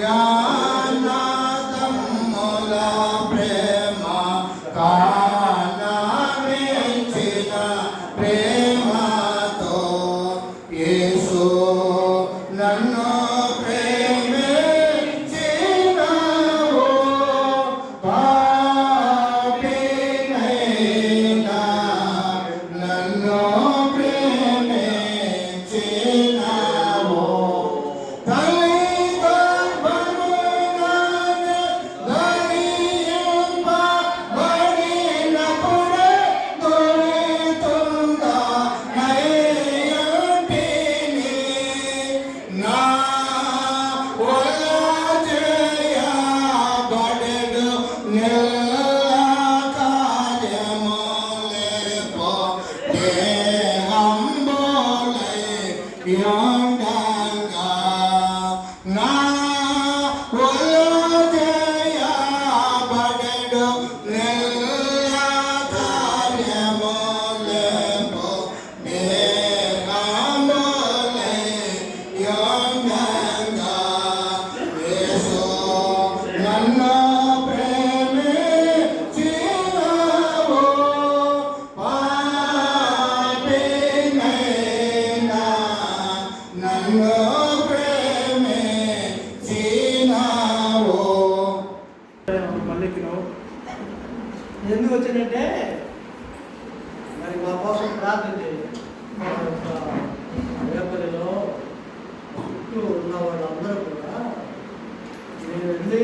Yeah. ఎందుకు వచ్చిందంటే మరి మా కోసం ప్రార్థన చేయండి. మా యొక్క వేపలిలో చుట్టూ ఉన్న వాళ్ళందరూ కూడా నేను వెళ్ళి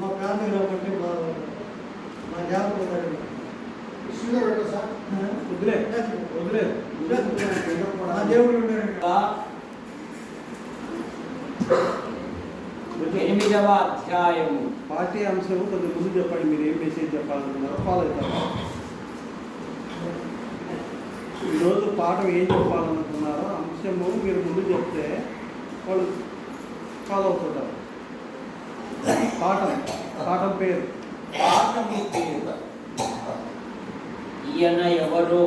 మా ప్రాంతంలో బట్టి మా మా జ్ఞాపకం వదిలే. వదిలే. మా దేవుడు ఉన్నాడు ఎనిమిదవ అధ్యాయము పార్టీ అంశం కొంచెం ముందు చెప్పండి మీరు ఏం మెసేజ్ చెప్పాలనుకున్నారో ఫాలో అవుతారు ఈరోజు పాఠం ఏం చెప్పాలనుకున్నారో అంశము మీరు ముందు చెప్తే వాళ్ళు ఫాలో అవుతుంటారు. పాఠం పాఠం పేరు. పాఠము పేరు. ఈయన ఎవరు?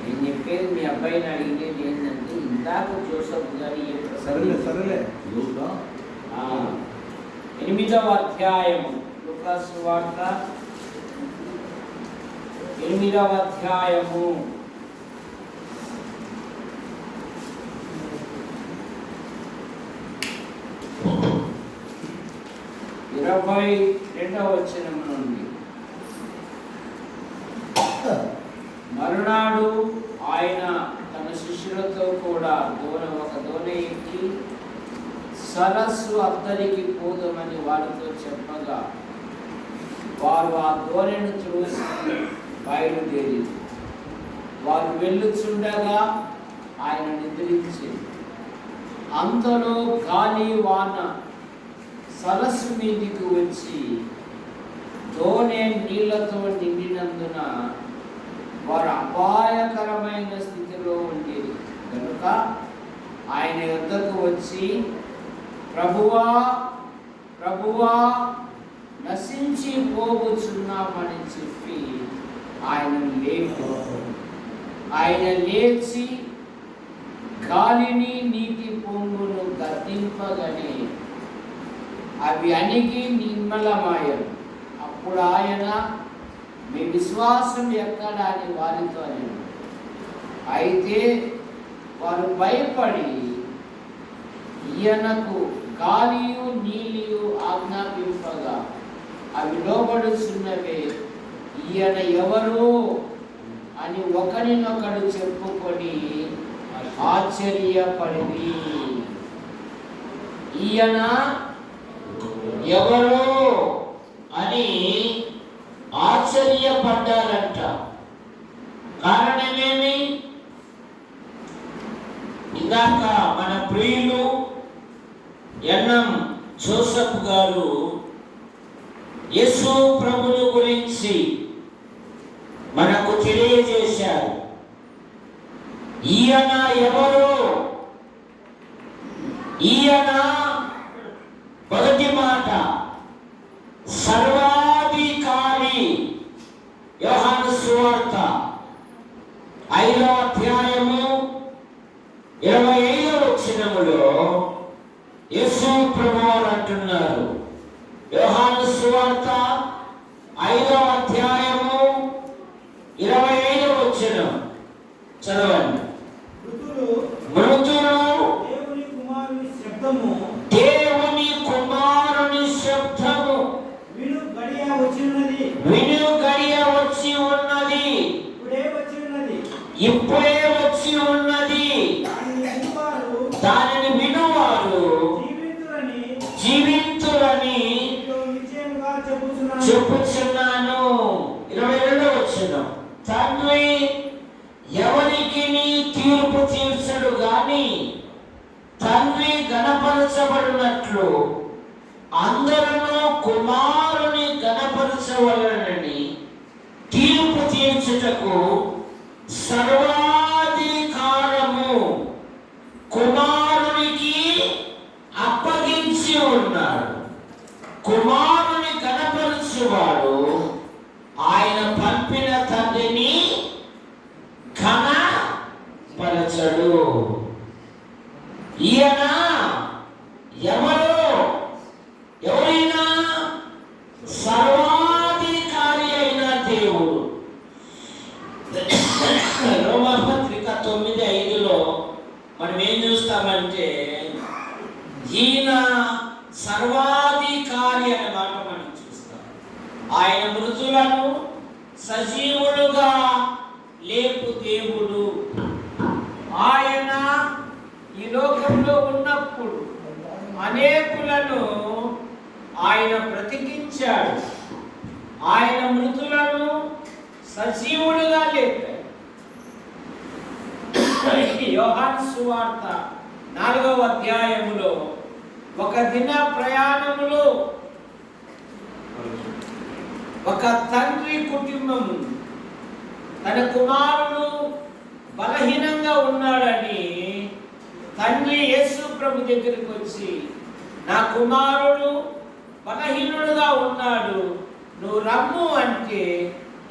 నేను చెప్పేది మీ అబ్బాయిని అడిగేది ఏంటంటే ఇందాక జోసఫ్ గారి సరేలే సరేలే. ఎనిమిదవ అధ్యాయము లుకాసు వార్త. ఎనిమిదవ అధ్యాయము. ఇరవై రెండవ వచనం నుండి. మరునాడు ఆయన శిష్యులతో కూడా దోణ ఒక దోణ ఎక్కి సరస్సు అద్దరికి పోదమని వారితో చెప్పగా వారు ఆ దోణను చూసి బయలుదేరి వారు వెళ్ళుచుండగా ఆయన నిద్రించి అంతలో గాలి వాన సరస్సు మీదికి వచ్చి దోణె నీళ్ళతో నిండినందున వారు అపాయకరమైన స్థితి స్థితిలో ఉండేది. కనుక ఆయన వద్దకు వచ్చి ప్రభువా ప్రభువా నశించి పోగుచున్నామని చెప్పి ఆయన లేపు ఆయన లేచి గాలిని నీటి పొంగును గద్దింపగని అవి అణిగి నిర్మలమాయం అప్పుడు ఆయన మీ విశ్వాసం ఎక్కడ? అని వారితో నేను అయితే వారు భయపడి ఈయనకు గాలియు నీలియు ఆజ్ఞాపింపగా అవి లోబడుచున్నవే. ఈయన ఎవరు అని ఒకరినొకడు చెప్పుకొని ఆశ్చర్యపడింది ఈయన ఎవరు అని ఆశ్చర్యపడ్డారంట. కారణమేమి? ఇందాక మన ప్రియులు ఎన్ఎం జోసఫ్ గారు యేసు ప్రభుని గురించి మనకు తెలియజేశారు. ఈయన ఎవరు? ఈయన మొదటి మాట సర్వాధికారి యోహాను సువార్త ఐదో అధ్యాయము ఇరవై ఐదో వచ్చినములో యేసు ప్రభువారు అంటున్నారు యోహాను సువార్త ఐదవ అధ్యాయము ఇరవై ఐదవ వచ్చిన చదవండి మృతులు మృతులు దేవుని కుమారుని శబ్దము దేవుని కుమారుని శబ్దము విను గడియ వచ్చినది విను గడియ వచ్చి ఉన్నది ఇప్పుడే వచ్చినది ఇప్పుడే వచ్చి ఉన్నది దానిని వినువారు దానిని వినువారు. జీవితులని చెప్పుచున్నాను. ఇరవై రెండో వచ్చిన తండ్రి ఎవరికి తీర్పు తీర్చడు గాని తండ్రి గణపరచబడినట్లు అందరూ కుమారుని గణపరచవలనని తీర్పు తీర్చుటకు సర్వాధికారము కుమారునికి అప్పగించి ఉన్నాడు కుమారుని కనపరుచువాడు ఆయన పంపిన తండ్రిని ఘనపరచడు ఈయన ఎవరు ఎవరైనా సర్వాధికారి అయిన దేవుడు రోమపత్రిక తొమ్మిది ఐదులో మనం ఏం చూస్తామంటే ఈయన సర్వాధికారి అనే మాట మనం చూస్తాం ఆయన మృతులను సజీవులుగా లేపు దేవుడు ఆయన ఈ లోకంలో ఉన్నప్పుడు అనేకులను ఆయన బ్రతికించాడు ఆయన మృతులను సజీవులుగా లేపాడు యోహాన్ సువార్త నాలుగవ అధ్యాయములో ఒక దిన ప్రయాణములో ఒక తండ్రి కుటుంబము తన కుమారుడు బలహీనంగా ఉన్నాడని తండ్రి యేసు ప్రభు దగ్గరికి వచ్చి నా కుమారుడు బలహీనుడుగా ఉన్నాడు నువ్వు రమ్ము అంటే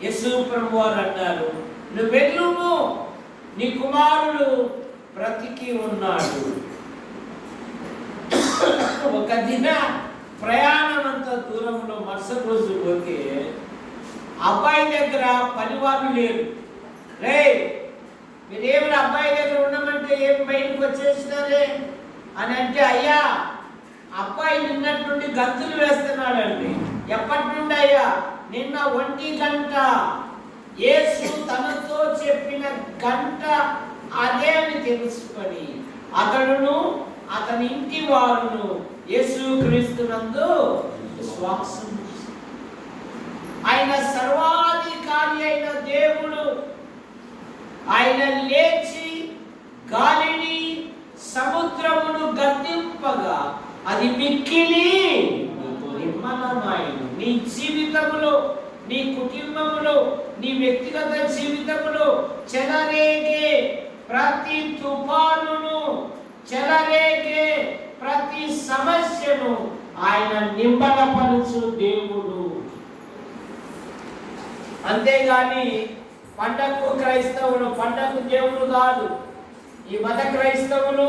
యేసు ప్రభు వారు అన్నారు. నువ్వు వెళ్ళుము నీ కుమారుడు బ్రతికి ఉన్నాడు. ఒక దిన ప్రయాణం అంత దూరంలో మరుసటి రోజు పోతే అబ్బాయి దగ్గర పనివాళ్ళు లేరు. రే మీరేమి అబ్బాయి దగ్గర ఉండమంటే ఏం బయటకు వచ్చేసినారే? అని అంటే అయ్యా అబ్బాయి నిన్నటి నుండి గంతులు వేస్తున్నాడండి. ఎప్పటి నుండి అయ్యా నిన్న ఒంటి గంట యేసు తనతో చెప్పిన గంట అదే అని తెలుసుకొని అతడును అతని ఇంటి వారును యేసు క్రీస్తునందు విశ్వాసం ఉంచారు. ఆయన సర్వాధికారి అయిన దేవుడు ఆయన లేచి గాలిని సముద్రమును గద్దింపగా అది మిక్కిలి నిర్మలమైన నీ జీవితములో నీ కుటుంబములో నీ వ్యక్తిగత జీవితములో చెలరేగే ప్రతి తుఫానును చెలరేగే ప్రతి సమస్యను ఆయన నింబలపరుచు దేవుడు. అంతేగాని పండగకు క్రైస్తవులు పండగకు దేవుడు కాదు. ఈ మత క్రైస్తవులు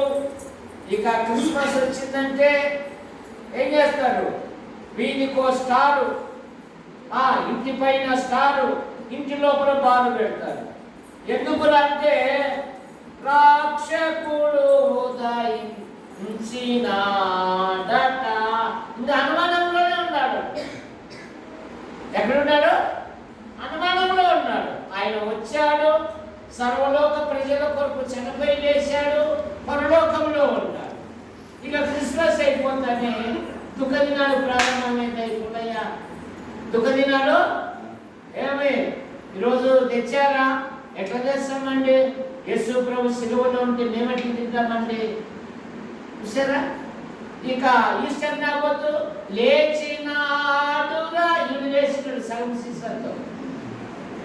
ఇక క్రిస్మస్ వచ్చిందంటే ఏం చేస్తారు? వీధికో స్టారు. ఆ ఇంటి పైన స్టారు. ఇంటి లోపల బాలు పెడతారు. ఎందుకు అంటే రాక్షకుడు ఉంచినాడట. ఇది అనుమానంలోనే ఉన్నాడు. ఎక్కడున్నాడు? అనుమానంలో ఉన్నాడు. ఆయన వచ్చాడు సర్వలోక ప్రజల కొరకు చనిపోయి లేచాడు పరలోకంలో ఉన్నాడు. ఇక క్రిస్మస్ అయిపోతుందని దుఃఖ దినాలు ప్రారంభమైంది అయిపోతాయా? దుఃఖ దినాలు ఏమి? ఈరోజు తెచ్చారా? ఎట్లా చేస్తామండి యేసు ప్రభు సిలువలో ఉంటే మేమెట్లు తింటామండి? చూసారా ఇక ఈస్టర్ నవ్వద్దు లేచినాడుగా యూనివర్సిటీ లేచినాడు సగం సీసాతో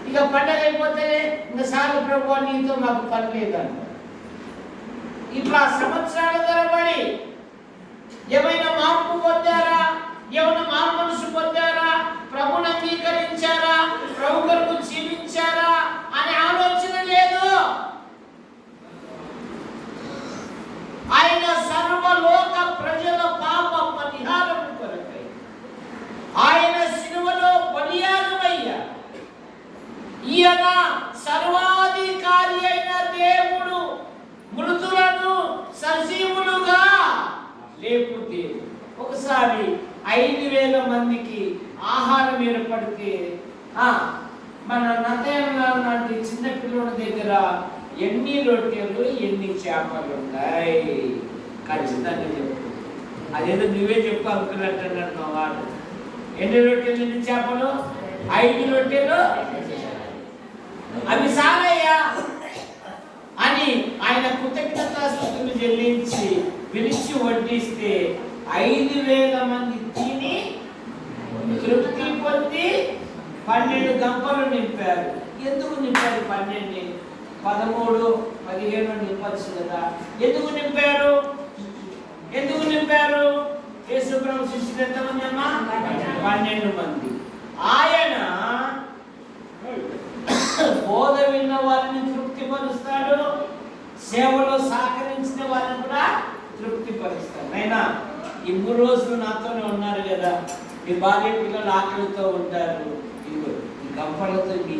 ఇక పండగ అయిపోతేనే ఇంకా సాగు ప్రభు నీతో మాకు పని లేదంట ఇట్లా సంవత్సరాల తరబడి ఏమైనా మార్పు పొందారా? ఏమైనా మారు మనసు పొందారా? ప్రభుని అంగీకరించారా? ప్రభు కొరకు జీవించారా? అనే ఆలోచన లేదు. ఆయన సర్వలోక ప్రజల పాప పరిహారం కొరకై. ఆయన సిలువలో బలియానమయ్యా ఈయన సర్వాధికారి అయిన దేవుడు మృతులను సజీవులుగా లేపు ఒకసారి ఐదు వేల మందికి ఆహారం ఏర్పడితే మన నతయం లాంటి చిన్న పిల్లల దగ్గర ఎన్ని రొట్టెలు ఎన్ని చేపలు ఉన్నాయి ఖచ్చితంగా చెప్పు. అదేదో నువ్వే చెప్పు అనుకున్నట్టు మా వాడు. ఎన్ని రొట్టెలు ఎన్ని చేపలు? ఐదు రొట్టెలు. అవి సాగయ్యా అని ఆయన కృతజ్ఞతాస్తులు చెల్లించి పిలిచి వడ్డిస్తే ఐదు వేల మంది తిని తృప్తి పొంది పన్నెండు గంపలు నింపారు. ఎందుకు నింపారు పన్నెండు? పదమూడు పదిహేను నింపచ్చు కదా. ఎందుకు నింపారు? ఎందుకు నింపారు? యేసుప్రభు శిష్యులు ఎంతమంది అమ్మా? పన్నెండు మంది. ఆయన బోధ విన్న వారిని తృప్తిపరుస్తాడు సేవలో సహకరించిన వారిని కూడా తృప్తిపరుస్తాడు. అయినా ఈ మూడు రోజులు నాతోనే ఉన్నారు కదా. మీ భార్య పిల్లలు ఆకలితో ఉంటారు. ఇదిగో ఈ గంపలతో మీ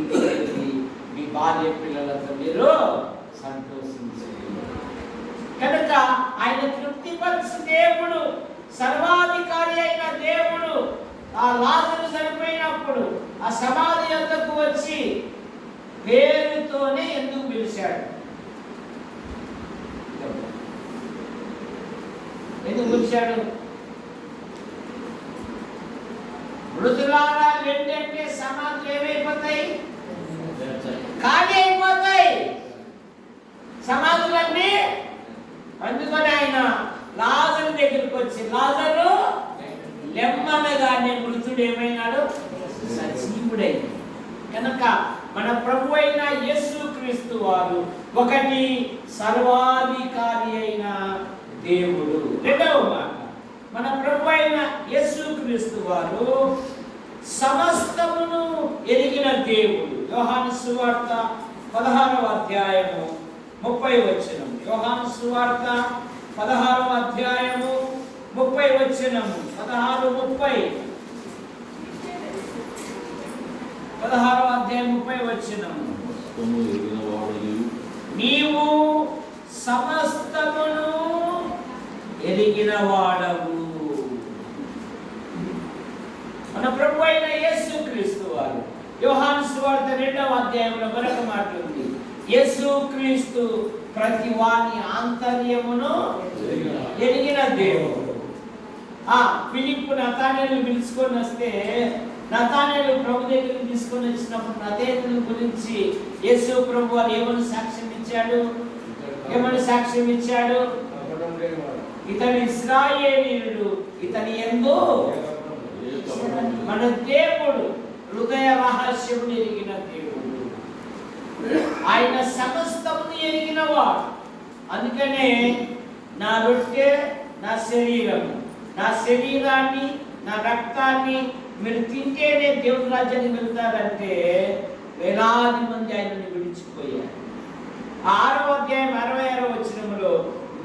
భార్య పిల్లలతో మీరు సంతోషించండి. కనుక ఆయన తృప్తిపరిచిన దేవుడు సర్వాధికారి అయిన దేవుడు ఆ లాజరు చనిపోయినప్పుడు ఆ సమాధి యొద్దకు వచ్చి పేరుతోనే ఎందుకు పిలిచాడు? ఎందుకు పిలిచాడు? మృదులారా వెంటంటే సమాధులు ఏమైపోతాయి? ఖాళీ అయిపోతాయి. సమాధులన్నీ అందుకని ఆయన లాజరు దగ్గరికి వచ్చి లాజరు లెమ్మనగానే మృతుడు ఏమైనాడు? సజీవుడై. కనుక మన ప్రభు అయిన యేసు క్రీస్తు వారు ఒకటి సర్వాధికారి అయిన దేవుడు. రెండవ మన ప్రభు అయిన యేసు క్రీస్తు వారు సమస్తమును ఎరిగిన దేవుడు. యోహాను సువార్త పదహారవ అధ్యాయము ముప్పై వచనం యోహాను సువార్త పదహారవ అధ్యాయము ముప్పై వచనము. పదహారు ముప్పై. పదహారవ అధ్యాయం ముప్పై వచనము. నీవు సమస్తమును ఎరిగిన వాడవు. మన ప్రభు అయిన యేసు క్రీస్తు వారు. యోహాను సువార్త రెండవ అధ్యాయంలో మరొక మాట ఉంది. యేసు క్రీస్తు ప్రతి వాని ఆంతర్యమును ఎరిగిన దేవుడు. ఆ ఫిలిప్ నతానేలు పిలుచుకొని వస్తే నతానేలు ప్రభు దగ్గరికి తీసుకొని వచ్చినప్పుడు నతేను గురించి యేసు ప్రభు వారు ఏమని సాక్ష్యం ఇచ్చాడు? ఏమని సాక్ష్యం ఇచ్చాడు? ఇతని ఇస్రాయేలీయుడు ఇతని ఎందు మన దేవుడు హృదయ రహస్యమును ఎరిగిన దేవుడు. ఆయన సమస్తమును ఎరిగిన వాడు. అందుకనే నా రొట్టె నా శరీరము నా శరీరాన్ని నా రక్తాన్ని మీరు తింటేనే దేవుడి రాజ్యాన్ని వెళ్తారంటే వేలాది మంది ఆయనను విడిచిపోయారు. ఆరో అధ్యాయం అరవై ఆరో వచ్చినప్పుడు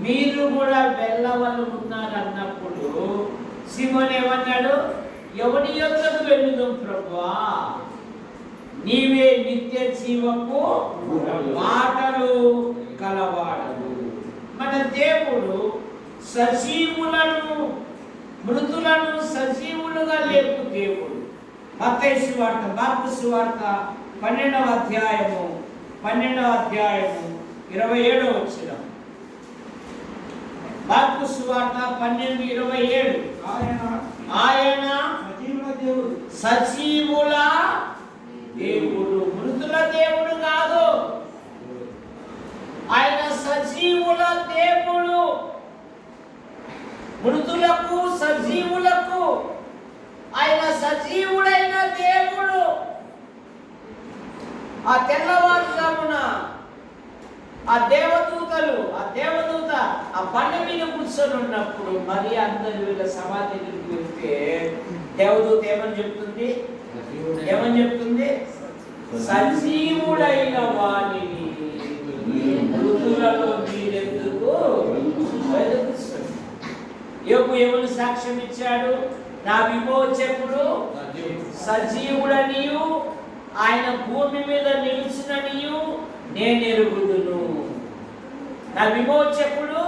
మీరు కూడా వెళ్ళవలు అన్నప్పుడు సిమోన్ ఏమన్నాడు? ఎవరి యొక్కకు వెళ్ళుదాం ప్రభువా నీవే నిత్య జీవపు మాటలు కలవాడవు. మన దేవుడు సజీవులను మృతులను సజీవులుగా లేపు దేవుడు. మతేసు వార్త మార్పు సువార్త పన్నెండవ అధ్యాయము పన్నెండవ అధ్యాయము ఇరవై ఏడవ వచ్చిన మార్పు సువార్త పన్నెండు ఇరవై ఏడు. ఆయన ఆయన సజీవుల దేవుడు. మృతుల దేవుడు కాదు. ఆయన సజీవుల దేవుడు. మృతులకు సజీవులకు ఆయన సజీవుడైన దేవుడు. ఆ తెల్లవారుజామున ఆ దేవదూతలు ఆ దేవదూత ఆ బండ మీద కూర్చొని ఉన్నప్పుడు మరి అందరు వీళ్ళ సమాధి దగ్గరికి వెళ్తే దేవదూత ఏమని చెప్తుంది? ఏమని చెప్తుంది? సజీవుడైన వాణిని మృతులలో మీరెందుకు యోగు ఏమని సాక్ష్యం ఇచ్చాడు? నా విమోచకుడు సజీవుడనియు ఆయన భూమి మీద నిలిచిననియు నేను ఎరుగుదును. నా విమోచకుడు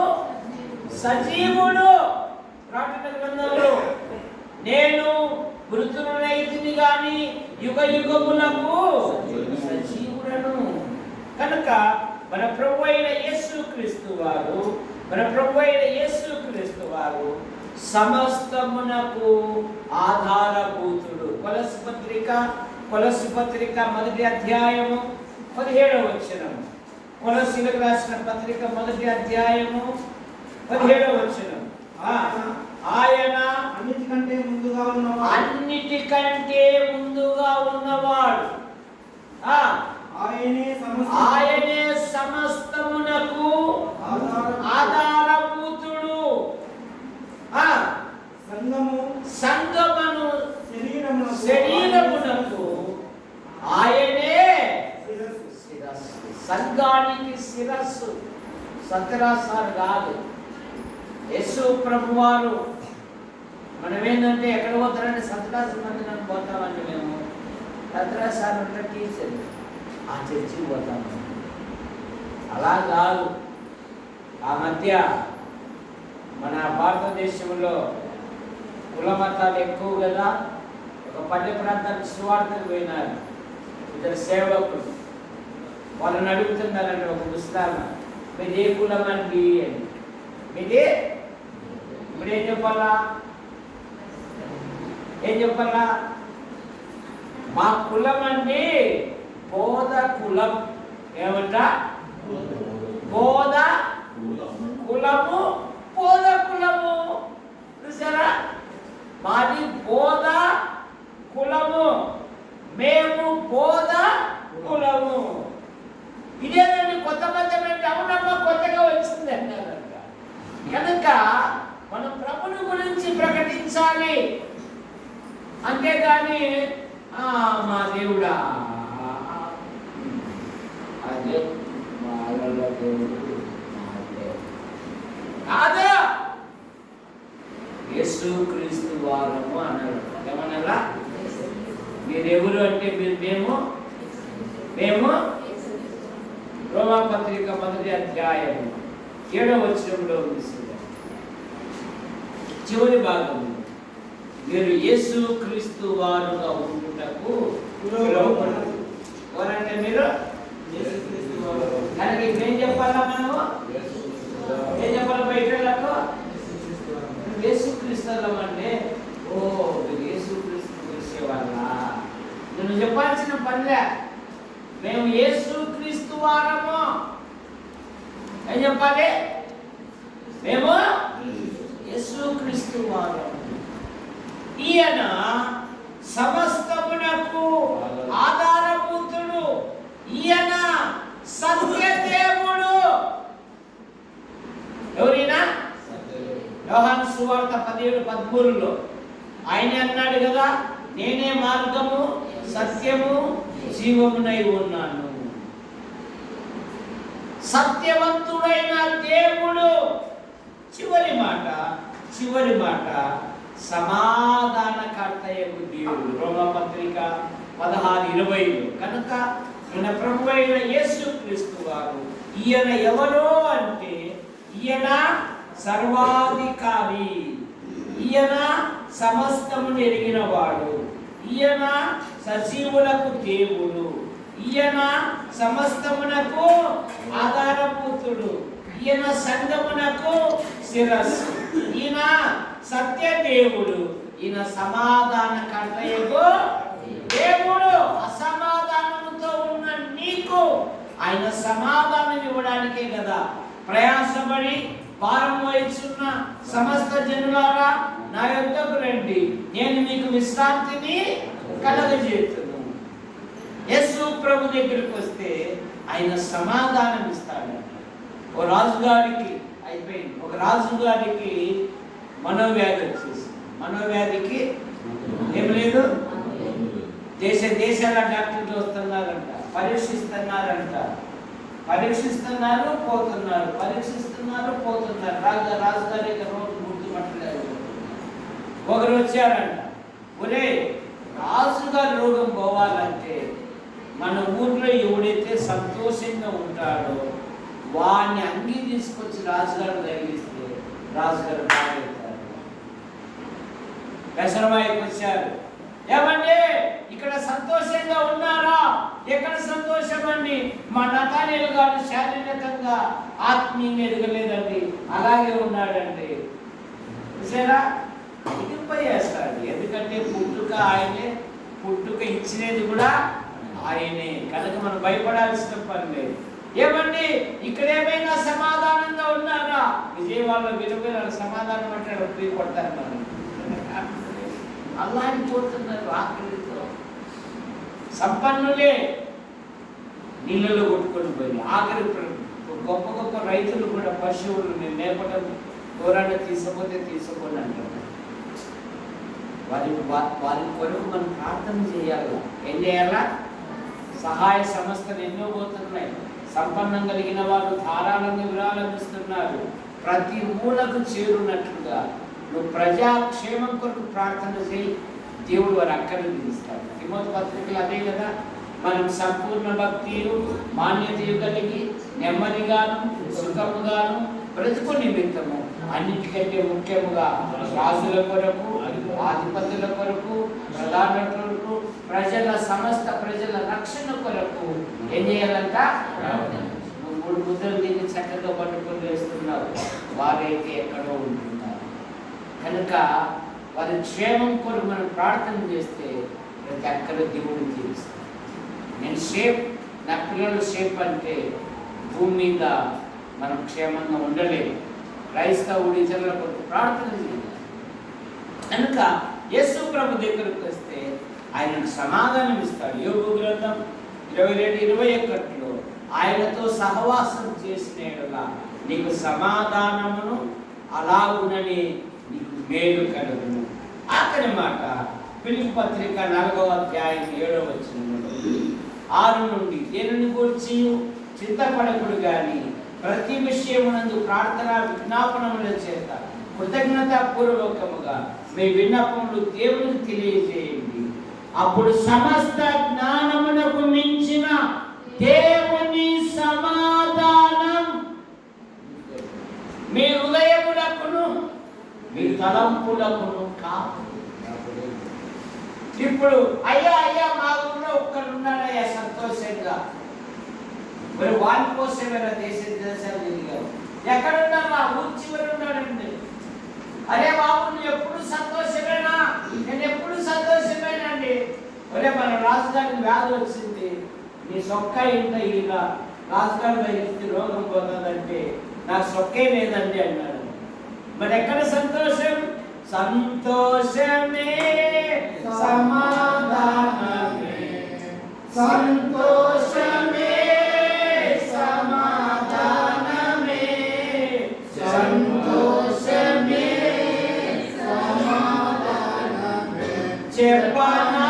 సజీవుడు. ప్రకటన గ్రంథంలో నేను మృతులైతుంది గాని యుగ యుగములకు సజీవుడను. కనుక మన ప్రభు అయిన యేసు క్రీస్తు వారు మన ప్రభు అయిన యేసు క్రీస్తు వారు సమస్తమునకు ఆధారభూతుడు. కొలసు పత్రిక కొలసు పత్రిక మొదటి అధ్యాయము పదిహేడవ వచ్చినము కొలసీలకు రాసిన పత్రిక మొదటి అధ్యాయము పదిహేడవ వచనం. ఆ, ఆయన అన్నిటికంటే ముందుగా ఉన్నవాడు. అన్నిటికంటే ముందుగా ఉన్నవాడు. ఆ ఆయనే ఆయనే సమస్తమునకు ఆధారం ఆధారభూతుడు. ఆ సంఘము సంగమను శరీరమునకు శరీరమునకు ఆయనే శిరస్సు. శిరస్సు సంఘానికి శిరస్సు సత్యరాసారు కాదు. యేసు ప్రభువారు మనం ఏంటంటే ఎక్కడ పోతారంటే సత్యరాశి మందిరానికి పోతామండి మేము. సత్యరాసారు అంటే టీచర్ ఆ చర్చికి పోతాము అలా కాదు. ఆ మధ్య మన భారతదేశంలో కుల మతాలు ఎక్కువ కదా. ఒక పల్లె ప్రాంతానికి సువార్తకు పోయినారు. ఇద్దరు సేవకులు. వాళ్ళని అడుగుతున్నారండి ఒక ముస్తామ మీది ఏ కులం అండి అని మీదే? ఇప్పుడు ఏం చెప్పాలా? ఏం చెప్పాలా? మా కులం అండి బోధ కులం. ఏమంట? బోధ కులము బోధ కులము. చూసారా మాది బోధ కులము. మేము బోధ కులము. ఇదేనండి కొత్త మధ్యం అంటే అవునమ్మా కొత్తగా వచ్చింది అన్నారంట కనుక. మనం ప్రభుని గురించి ప్రకటించాలి. అంతేగాని "ఆ, మా దేవుడా. అదే వాళ్ళ దేవుడు మా దేవుడు." కాదు. యేసు క్రీస్తు వారము అన్నారు. ఏమన్నారా? మీరెవరు అంటే మీరు మేము? మేము? రోమాపత్రిక మొదటి అధ్యాయం ఏడవ వచనంలో ఉంది చివరి భాగం. మీరు యేసు క్రీస్తు వారుగా ఉండుటకు ఎవరంటే మీరు? దానికి ఏం చెప్పాలా మనము? ఏం చెప్పాలి బయట యేసుక్రీస్తు యేసు క్రీస్తులం అంటే ఓ మీరు యేసు క్రీస్తు తెలిసే వాళ్ళ చెప్పాల్సిన పనిలే. మేము యేసు క్రీస్తు వారము. ఏం చెప్పాలి? మేము యేసు వారము. ఈయన సమస్తమునకు ఆధారభూతుడు. ఈయన సత్యదేవుడు. ఎవరైనా? యోహాను సువార్త పదిహేడు పదమూడులో ఆయన అన్నాడు కదా నేనే మార్గము సత్యము జీవమునై ఉన్నాను. సత్యవంతుడైన దేవుడు. చివరి మాట చివరి మాట సమాధానకర్తయకు దేవుడు. రోమపత్రిక పదహారు ఇరవైలో కనుక మన ప్రభు అయిన యేసు క్రీస్తు వారు ఈయన ఎవరో అంటే ఈయన సర్వాధికారి. ఈయన సమస్తమును ఎరిగినవాడు. ఈయన సజీవులకు దేవుడు. ఈయన సమస్తమునకు ఆధారభూతుడు. ఈయన సంగమునకు శిరస్సు. ఈయన సత్యదేవుడు. ఈయన సమాధాన కర్తయ్యకు దేవుడు. అసమాధానముతో ఉన్న నీకు ఆయన సమాధానం ఇవ్వడానికే కదా. ప్రయాసపడి భారం వహిస్తున్న సమస్త జనులారా నా యొక్కకు రండి. నేను మీకు విశ్రాంతిని కలగజేస్తున్నాను ప్రభు దగ్గరికి వస్తే ఆయన సమాధానం ఇస్తాడు. ఓ రాజుగారికి అయిపోయింది. ఒక రాజుగారికి మనోవ్యాధి వచ్చేసి మనోవ్యాధికి ఏం లేదు? దేశ దేశాల డాక్టర్లు వస్తున్నారంట. పరీక్షిస్తున్నారంట. పరీక్షిస్తున్నారు పోతున్నారు. పరీక్షిస్తున్నారు పోతున్నారు. రాజు రాజుగారి యొక్క రోజు గుర్తుపట్టలేదు ఒకరు వచ్చారంట. ఒరే రాజుగారి రోగం పోవాలంటే మన ఊర్లో ఎవడైతే సంతోషంగా ఉంటాడో వాడిని అంగీ తీసుకొచ్చి రాజుగారు తగిలిస్తే రాజుగారు బాగుంటారు పెసరమాయకు వచ్చారు. ఏమండి? ఇక్కడ సంతోషంగా ఉన్నారా? ఎక్కడ సంతోషం అండి? మా నతానేలు గారు శారీరకంగా ఆత్మీయంగా ఎదగలేదండి. అలాగే ఉన్నాడండి. చూసారా? ఇదింపజేస్తాడు ఎందుకంటే పుట్టుక ఆయనే పుట్టుక ఇచ్చినది కూడా ఆయనే. కనుక మనం భయపడాల్సిన పని లేదు. ఏమండి? ఇక్కడ ఏమైనా సమాధానంగా ఉన్నారా? విజయవాడలో విలువ సమాధానం అంటే ప్రియ కొడతారు మనం అల్లాని పోతున్నారు ఆకలితో సంపన్నులే నీళ్ళలో కొట్టుకొని పోయి ఆఖరి గొప్ప గొప్ప రైతులు కూడా పశువులు నేను మేపడం దూరాన్ని తీసుకపోతే తీసుకోండి అంటారు. వారి వారి కొరకు మనం ప్రార్థన చేయాలి? ఏం చేయాలా సహాయ సంస్థలు ఎన్నో పోతున్నాయి. సంపన్నం కలిగిన వారు ధారాళంగా విరాళమిస్తున్నారు. ప్రతి మూలకు చేరున్నట్లుగా నువ్వు ప్రజాక్షేమం కొరకు ప్రార్థన చేయి. దేవుడు వారి అక్కడ తీస్తాడు తిమోత పత్రికలు అదే కదా. మనం సంపూర్ణ భక్తి మాన్యత కలిగి నెమ్మదిగాను సుఖముగాను బ్రతుకు నిమిత్తము. అన్నిటికంటే ముఖ్యముగా రాజుల కొరకు ఆధిపతుల కొరకు ప్రధాన ప్రజల సమస్త ప్రజల రక్షణ కొరకు ఏం చేయాలంట? మూడు ముద్రలు దీన్ని చక్కగా పట్టుకొని వేస్తున్నావు. వారైతే ఎక్కడో ఉంటున్నారు. కనుక వారి క్షేమం కొరకు మనం ప్రార్థన చేస్తే ప్రతి అక్కడ దేవుడు తీరుస్తాడు నేను షేప్ నా పిల్లలు షేప్ అంటే భూమి మీద మనం క్షేమంగా ఉండలేము. క్రైస్తవుడు ఇతరుల కొరకు ప్రార్థన చేయాలి. కనుక యేసు ప్రభు దగ్గరకు వస్తే ఆయనకు సమాధానం ఇస్తాడు యోగు గ్రంథం ఇరవై రెండు ఇరవై ఒకటిలో ఆయనతో సహవాసం చేసిన నీకు సమాధానమును అలాగునని నీకు మేలు కలుగును. ఆఖరి మాట పిలుపు పత్రిక నాలుగవ అధ్యాయం ఏడవ వచ్చిన ఆరు నుండి దేనిని గురించి చింతపడకుడు గాని ప్రతి విషయమునందు ప్రార్థన విజ్ఞాపనముల చేత కృతజ్ఞత పూర్వకముగా మీ విన్నపములు దేవునికి తెలియజేయండి అప్పుడు సమస్త జ్ఞానమునకు మించిన దేవుని సమాధానం మీ హృదయములకును మీ తలంపులకును కాదు. ఇప్పుడు అయ్యా అయ్యా మా ఊళ్ళో ఒక్కడున్నాడయ్యా సంతోషంగా. మరి వారి కోసమేనా దేశ దేశాలు తిరిగారు ఎక్కడున్నారు? ఆ ఊరి చివరి ఉన్నాడండి అరే బాబు ఎప్పుడు సంతోషమేనా? నేను ఎప్పుడు సంతోషమేనండి? ఒరే మన రాజధానికి వ్యాధి వచ్చింది. నీ సొక్క ఇంత ఇలా రాజధాని రోగం పోతుందంటే నాకు సొక్కే లేదండి అన్నాడు. మరి ఎక్కడ సంతోషం? సంతోషమే. సమాధానమే. సంతోషమే. చెప్పనా సత్యమైన